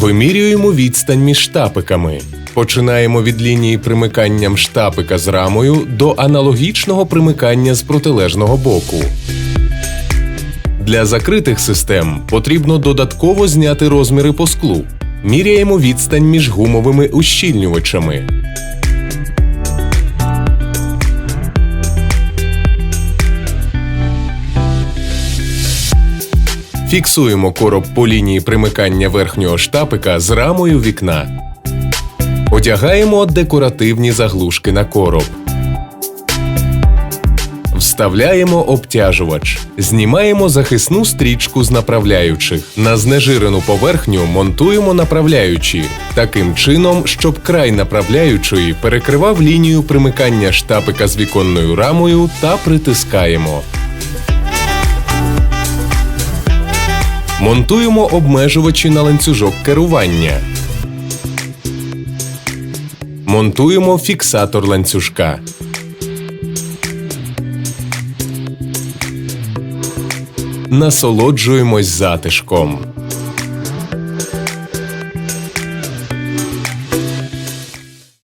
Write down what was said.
Вимірюємо відстань між штапиками. Починаємо від лінії примикання штапика з рамою до аналогічного примикання з протилежного боку. Для закритих систем потрібно додатково зняти розміри по склу. Міряємо відстань між гумовими ущільнювачами. Фіксуємо короб по лінії примикання верхнього штапика з рамою вікна. Одягаємо декоративні заглушки на короб. Вставляємо обтяжувач. Знімаємо захисну стрічку з направляючих. На знежирену поверхню монтуємо направляючі таким чином, щоб край направляючої перекривав лінію примикання штапика з віконною рамою та притискаємо. Монтуємо обмежувачі на ланцюжок керування. Монтуємо фіксатор ланцюжка. Насолоджуємось затишком.